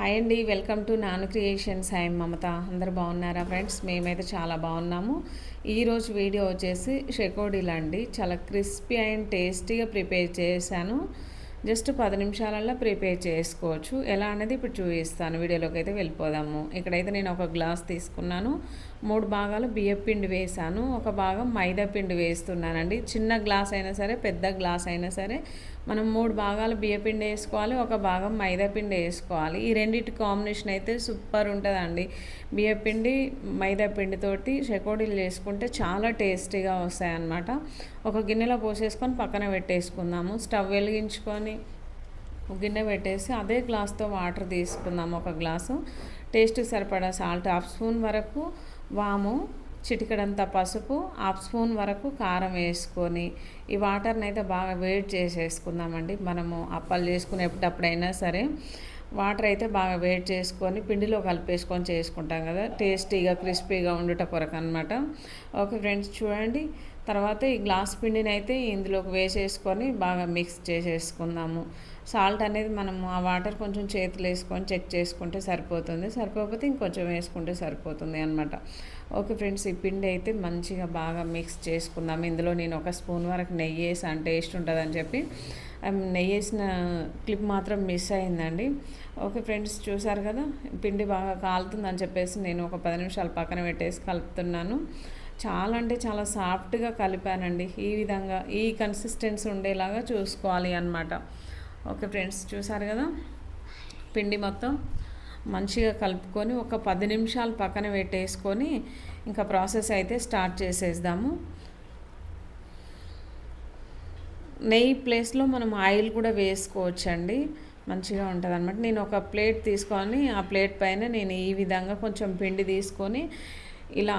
Hi అండి welcome to non creations. Hi Mamata. అందరు బాగున్నారా ఫ్రెండ్స్? మేమైతే చాలా బాగున్నాము. ఈరోజు వీడియో వచ్చేసి షెకోడీలు అండి. చాలా క్రిస్పీ అండ్ టేస్టీగా ప్రిపేర్ చేశాను. జస్ట్ పది నిమిషాలలో ప్రిపేర్ చేసుకోవచ్చు. ఎలా అనేది ఇప్పుడు చూపిస్తాను. వీడియోలోకి అయితే వెళ్ళిపోదాము. ఇక్కడైతే నేను ఒక గ్లాస్ తీసుకున్నాను. మూడు భాగాలు బియ్యం పిండి వేసాను ఒక భాగం మైదా పిండి వేస్తున్నానండి. చిన్న గ్లాస్ అయినా సరే పెద్ద గ్లాస్ అయినా సరే మనం మూడు భాగాలు బియ్యపిండి వేసుకోవాలి ఒక భాగం మైదా పిండి వేసుకోవాలి. ఈ రెండింటి కాంబినేషన్ అయితే సూపర్ ఉంటుందండి. బియ్యపిండి మైదా పిండితోటి చెకోడీలు చేసుకుంటే చాలా టేస్టీగా వస్తాయి అన్నమాట ఒక గిన్నెలో పోసేసుకొని పక్కన పెట్టేసుకుందాము. స్టవ్ వెలిగించుకొని గిన్నె పెట్టేసి అదే గ్లాస్తో వాటర్ తీసుకుందాము ఒక గ్లాసు. టేస్ట్కి సరిపడా సాల్ట్ హాఫ్ స్పూన్ వరకు వాము చిటికడంత పసుపు హాఫ్ స్పూన్ వరకు కారం వేసుకొని ఈ వాటర్ని అయితే బాగా వేడి చేసేసుకుందామండి. మనము అప్పాలు చేసుకునేటప్పుడైనా సరే వాటర్ అయితే బాగా వేడి చేసుకొని పిండిలో కలిపేసుకొని చేసుకుంటాం కదా. టేస్టీగా క్రిస్పీగా ఉండుట కొరకు అనమాట ఓకే ఫ్రెండ్స్ చూడండి. తర్వాత ఈ గ్లాస్ పిండిని అయితే ఇందులోకి వేసేసుకొని బాగా మిక్స్ చేసేసుకుందాము. సాల్ట్ అనేది మనము ఆ వాటర్ కొంచెం చేతులు వేసుకొని చెక్ చేసుకుంటే సరిపోతుంది. సరిపోకపోతే ఇంకొంచెం వేసుకుంటే సరిపోతుంది అనమాట ఓకే ఫ్రెండ్స్ ఈ పిండి అయితే మంచిగా బాగా మిక్స్ చేసుకుందాం ఇందులో నేను ఒక స్పూన్ వరకు నెయ్యి వేసాను టేస్ట్ ఉంటుందని చెప్పి నెయ్యి వేసిన క్లిప్ మాత్రం మిస్ అయిందండి. ఓకే ఫ్రెండ్స్ చూసారు కదా పిండి బాగా కాలుతుందని చెప్పేసి నేను ఒక పది నిమిషాలు పక్కన పెట్టేసి కలుపుతున్నాను. చాలా అంటే చాలా సాఫ్ట్గా కలిపానండి. ఈ విధంగా ఈ కన్సిస్టెన్సీ ఉండేలాగా చూసుకోవాలి అనమాట ఓకే ఫ్రెండ్స్ చూసారు కదా పిండి మొత్తం మంచిగా కలుపుకొని ఒక పది నిమిషాలు పక్కన పెట్టేసుకొని ఇంకా ప్రాసెస్ అయితే స్టార్ట్ చేసేద్దాము. నెయ్యి ప్లేస్లో మనం ఆయిల్ కూడా వేసుకోవచ్చండి. మంచిగా ఉంటుంది అనమాట నేను ఒక ప్లేట్ తీసుకొని ఆ ప్లేట్ పైన నేను ఈ విధంగా కొంచెం పిండి తీసుకొని ఇలా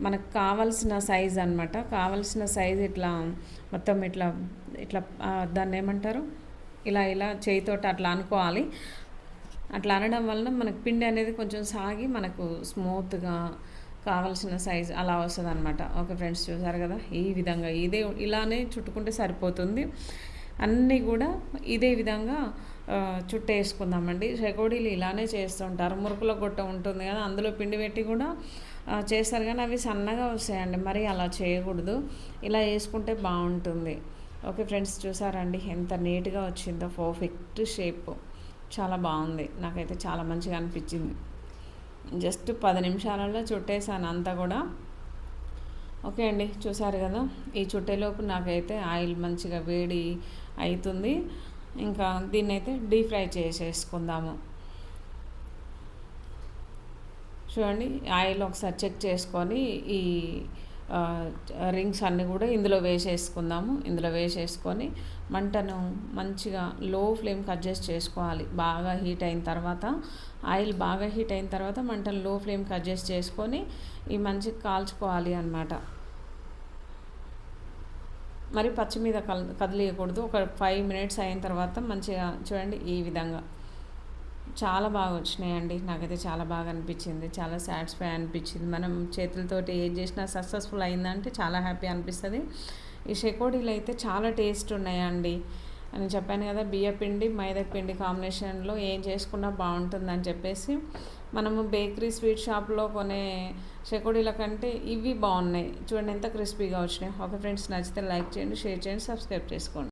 మనకు కావాల్సిన సైజ్ అనమాట కావాల్సిన సైజ్ ఇట్లా మొత్తం ఇట్లా ఇట్లా దాన్ని ఏమంటారు? ఇలా ఇలా చేయితోటి అట్లా అనుకోవాలి. అట్లా అనడం వలన మనకు పిండి అనేది కొంచెం సాగి మనకు స్మూత్గా కావలసిన సైజ్ అలా వస్తుంది అనమాట ఓకే ఫ్రెండ్స్ చూసారు కదా? ఈ విధంగా ఇదే ఇలానే చుట్టుకుంటే సరిపోతుంది. అన్నీ కూడా ఇదే విధంగా చుట్టేసుకుందామండి చెకోడీలు ఇలానే చేస్తుంటారు. మురుకుల గొట్ట ఉంటుంది కదా అందులో పిండి పెట్టి కూడా చేస్తారు కానీ అవి సన్నగా వస్తాయండి. మరి అలా చేయకూడదు. ఇలా వేసుకుంటే బాగుంటుంది. ఓకే ఫ్రెండ్స్ చూసారండి? ఎంత నీట్గా వచ్చిందో పర్ఫెక్ట్ షేప్. చాలా బాగుంది. నాకైతే చాలా మంచిగా అనిపించింది. జస్ట్ పది నిమిషాలలో చుట్టేసాను అంతా కూడా. ఓకే అండి చూసారు కదా ఈ చుట్టేలోపు నాకైతే ఆయిల్ మంచిగా వేడి అవుతుంది ఇంకా దీన్ని అయితే డీప్ ఫ్రై చేసేసుకుందాము. చూడండి ఆయిల్ ఒకసారి చెక్ చేసుకొని ఈ రింగ్స్ అన్నీ కూడా ఇందులో వేసేసుకుందాము. ఇందులో వేసేసుకొని మంటను మంచిగా లో ఫ్లేమ్కి అడ్జస్ట్ చేసుకోవాలి. బాగా హీట్ అయిన తర్వాత ఆయిల్ బాగా హీట్ అయిన తర్వాత మంటను లో ఫ్లేమ్కి అడ్జస్ట్ చేసుకొని ఈ మంచిగా కాల్చుకోవాలి అనమాట మరి పచ్చి మీద కదిలియకూడదు. ఒక ఫైవ్ మినిట్స్ అయిన తర్వాత మంచిగా చూడండి ఈ విధంగా. చాలా బాగా వచ్చినాయండి. నాకైతే చాలా బాగా అనిపించింది. చాలా సాటిస్ఫై అనిపించింది. మనం చేతులతోటి ఏం చేసినా సక్సెస్ఫుల్ అయిందంటే చాలా హ్యాపీ అనిపిస్తుంది. ఈ షెకోడీలు అయితే చాలా టేస్ట్ ఉన్నాయండి. అని చెప్పాను కదా బియ్య పిండి మైదా పిండి కాంబినేషన్లో ఏం చేసుకున్నా బాగుంటుందని చెప్పేసి మనము బేకరీ స్వీట్ షాప్లో కొనే షెకోడీల కంటే ఇవి బాగున్నాయి. చూడండి ఎంత క్రిస్పీగా వచ్చినాయి. ఓకే ఫ్రెండ్స్ నచ్చితే లైక్ చేయండి షేర్ చేయండి సబ్స్క్రైబ్ చేసుకోండి.